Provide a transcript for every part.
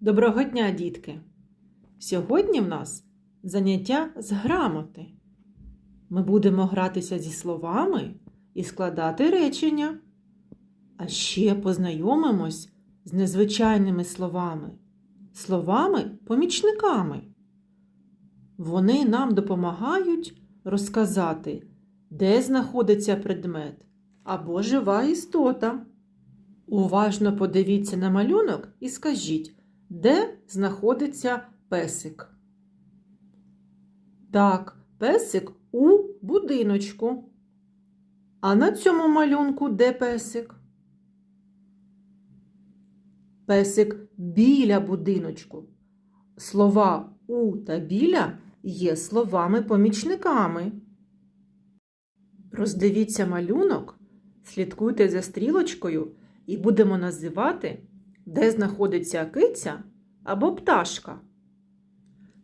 Доброго дня, дітки! Сьогодні в нас заняття з грамоти. Ми будемо гратися зі словами і складати речення. А ще познайомимось з незвичайними словами, словами-помічниками. Вони нам допомагають розказати, де знаходиться предмет або жива істота. Уважно подивіться на малюнок і скажіть, де знаходиться песик? Так, песик у будиночку. А на цьому малюнку де песик? Песик біля будиночку. Слова у та біля є словами-помічниками. Роздивіться малюнок, слідкуйте за стрілочкою і будемо називати, де знаходиться киця або пташка.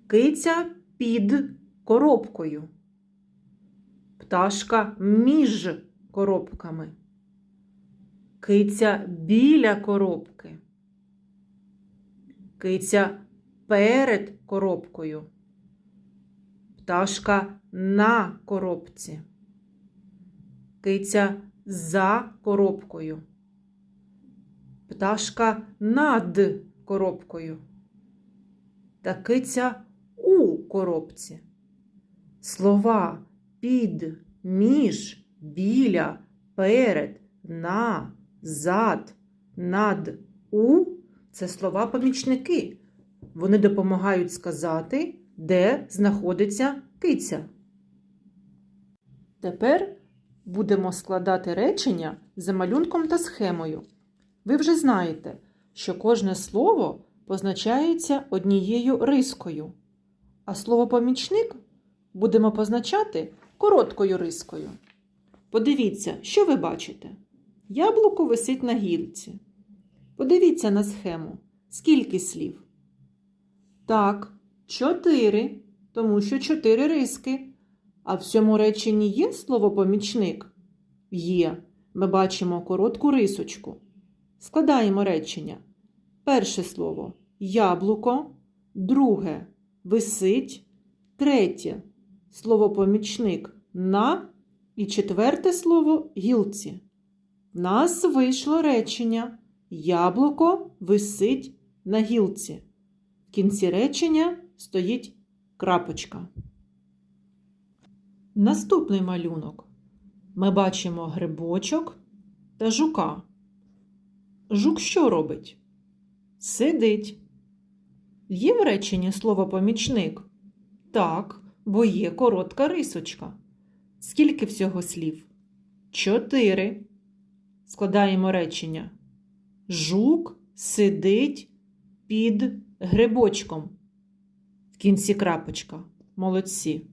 Киця під коробкою. Пташка між коробками. Киця біля коробки. Киця перед коробкою. Пташка на коробці. Киця за коробкою. Пташка над коробкою. Та киця у коробці. Слова під, між, біля, перед, на, зад, над, у це слова-помічники. Вони допомагають сказати, де знаходиться киця. Тепер будемо складати речення за малюнком та схемою. Ви вже знаєте, що кожне слово позначається однією рискою, а слово помічник будемо позначати короткою рискою. Подивіться, що ви бачите? Яблуко висить на гілці. Подивіться на схему. Скільки слів? Так, чотири, тому що чотири риски. А в цьому реченні є слово помічник? Є. Ми бачимо коротку рисочку. Складаємо речення. Перше слово яблуко, друге висить, третє слово помічник на і четверте слово гілці. В нас вийшло речення Яблуко висить на гілці. В кінці речення стоїть крапочка. Наступний малюнок. Ми бачимо грибочок та жука. Жук що робить? Сидить. Є в реченні слово помічник? Так, бо є коротка рисочка. Скільки всього слів? Чотири. Складаємо речення. Жук сидить під грибочком. В кінці крапочка. Молодці.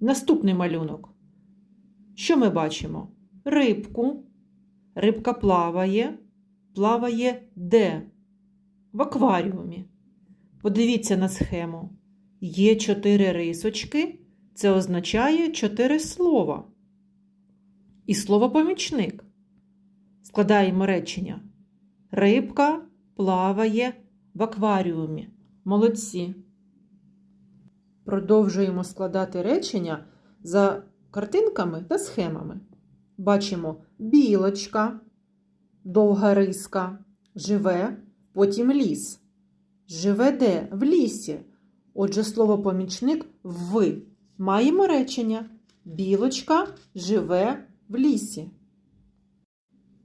Наступний малюнок. Що ми бачимо? Рибку. Рибка плаває. Плаває де? В акваріумі. Подивіться на схему. Є чотири рисочки. Це означає чотири слова. І слово помічник. Складаємо речення. Рибка плаває в акваріумі. Молодці. Продовжуємо складати речення за картинками та схемами. Бачимо білочка, довга риска, живе, потім ліс. Живе де? В лісі. Отже, слово помічник в. Маємо речення. Білочка живе в лісі.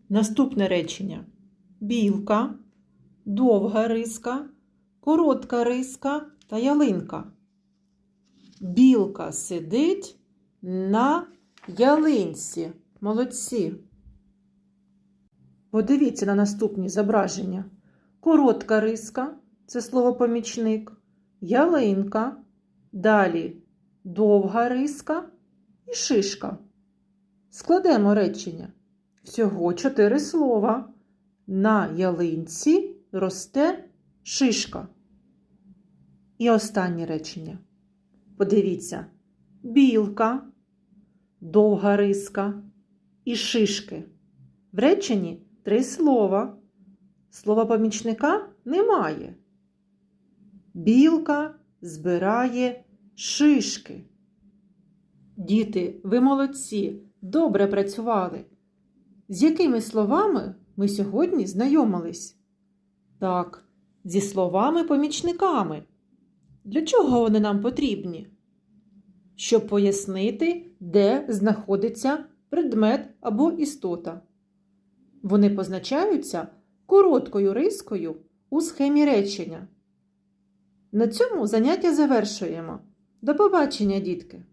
Наступне речення. Білка, довга риска, коротка риска та ялинка. Білка сидить на ялинці. Молодці. Подивіться на наступні зображення. Коротка риска це слово помічник, ялинка, далі довга риска і шишка. Складемо речення. Всього чотири слова. На ялинці росте шишка. І останнє речення. Подивіться, білка, довга риска і шишки. В реченні три слова. Слово помічника немає. Білка збирає шишки. Діти, ви молодці, добре працювали. З якими словами ми сьогодні знайомились? Так, зі словами-помічниками. Для чого вони нам потрібні? Щоб пояснити, де знаходиться предмет або істота. Вони позначаються короткою рискою у схемі речення. На цьому заняття завершуємо. До побачення, дітки!